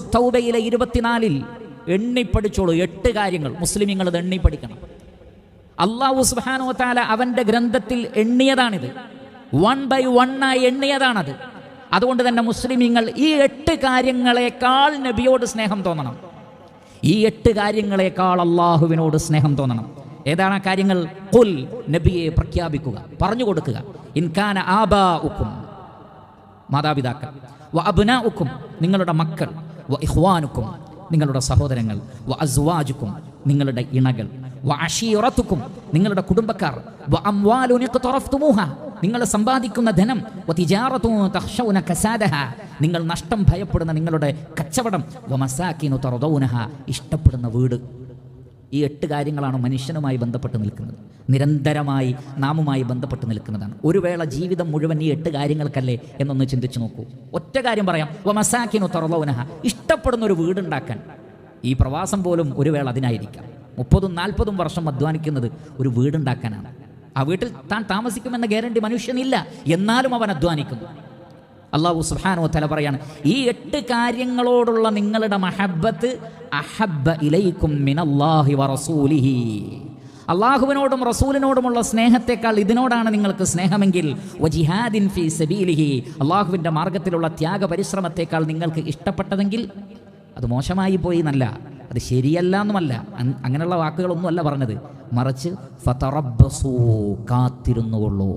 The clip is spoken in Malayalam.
തൗബയിലെ ഇരുപത്തിനാലിൽ എണ്ണിപ്പടിച്ചോളൂ എട്ട് കാര്യങ്ങൾ. മുസ്ലിമീങ്ങൾ ഇത് എണ്ണിപ്പടിക്കണം അള്ളാഹു സുബാനോ താല അവന്റെ ഗ്രന്ഥത്തിൽ എണ്ണിയതാണിത്. വൺ ബൈ വൺ ആയി എണ്ണിയതാണത്. അതുകൊണ്ട് തന്നെ മുസ്ലിമിങ്ങൾ ഈ എട്ട് കാര്യങ്ങളെക്കാൾ നബിയോട് സ്നേഹം തോന്നണം. ഈ എട്ട് കാര്യങ്ങളെക്കാൾ അള്ളാഹുവിനോട് സ്നേഹം തോന്നണം. ഏതാണ് ആ കാര്യങ്ങൾ? കുൽ നബിയെ പ്രഖ്യാപിക്കുക പറഞ്ഞു കൊടുക്കുക. ഇൻകാന ആബാ ഉക്കും മാതാപിതാക്കൾ. വ അബ്നാഉക്കും നിങ്ങളുടെ മക്കൾ. വ ഇഖ്വാനുക്കും നിങ്ങളുടെ സഹോദരങ്ങൾ വ അസ്വാജുക്കും നിങ്ങളുടെ ഇണകൾ വ അഷീറത്തുക്കും നിങ്ങളുടെ കുടുംബക്കാർ വ അംവാലുൻ ഇഖ്തറഫ്തുമൂഹ നിങ്ങൾ സമ്പാദിക്കുന്ന ധനം വ തിജാറത്തും തഖ്ശൗന കസാദഹ നിങ്ങൾ നഷ്ടം ഭയപ്പെടുന്ന നിങ്ങളുടെ കച്ചവടം വ മസാകിനു തർദൗനഹ ഇഷ്ടപ്പെടുന്ന വീട്. ഈ എട്ട് കാര്യങ്ങളാണ് മനുഷ്യനുമായി ബന്ധപ്പെട്ട് നിൽക്കുന്നത്. നിരന്തരമായി നാമുമായി ബന്ധപ്പെട്ട് നിൽക്കുന്നതാണ്. ഒരു വേള ജീവിതം മുഴുവൻ ഈ എട്ട് കാര്യങ്ങൾക്കല്ലേ എന്നൊന്ന് ചിന്തിച്ചു നോക്കൂ. ഒറ്റ കാര്യം പറയാം. വമസാക്കിനു തുറലോനഹ. ഇഷ്ടപ്പെടുന്ന ഒരു വീടുണ്ടാക്കാൻ. ഈ പ്രവാസം പോലും ഒരു വേള അതിനായിരിക്കാം. മുപ്പതും നാൽപ്പതും വർഷം അധ്വാനിക്കുന്നത് ഒരു വീടുണ്ടാക്കാനാണ്. ആ വീട്ടിൽ താൻ താമസിക്കുമെന്ന ഗ്യാരണ്ടി മനുഷ്യനില്ല. എന്നാലും അവൻ അധ്വാനിക്കുന്നു. അള്ളാഹു സുഹാനോ തല പറയാണ് ഈ എട്ട് കാര്യങ്ങളോടുള്ള നിങ്ങളുടെ മഹബത്ത് അഹബ്ബ ഇലൈക്കും മിനല്ലാഹി വറസൂലിഹി. അള്ളാഹുവിനോടും റസൂലിനോടുമുള്ള സ്നേഹത്തെക്കാൾ ഇതിനോടാണ് നിങ്ങൾക്ക് സ്നേഹമെങ്കിൽ വജിഹാദിൻ ഫി സബീലിഹി. അള്ളാഹുവിന്റെ മാർഗത്തിലുള്ള ത്യാഗ പരിശ്രമത്തെക്കാൾ നിങ്ങൾക്ക് ഇഷ്ടപ്പെട്ടതെങ്കിൽ അത് മോശമായി പോയി എന്നല്ല അത് ശരിയല്ല എന്നുമല്ല അങ്ങനെയുള്ള വാക്കുകളൊന്നുമല്ല പറഞ്ഞത്. മറിച്ച് ഫതറബ്ബസൂ കാത്തിരുന്നുകൊള്ളൂ.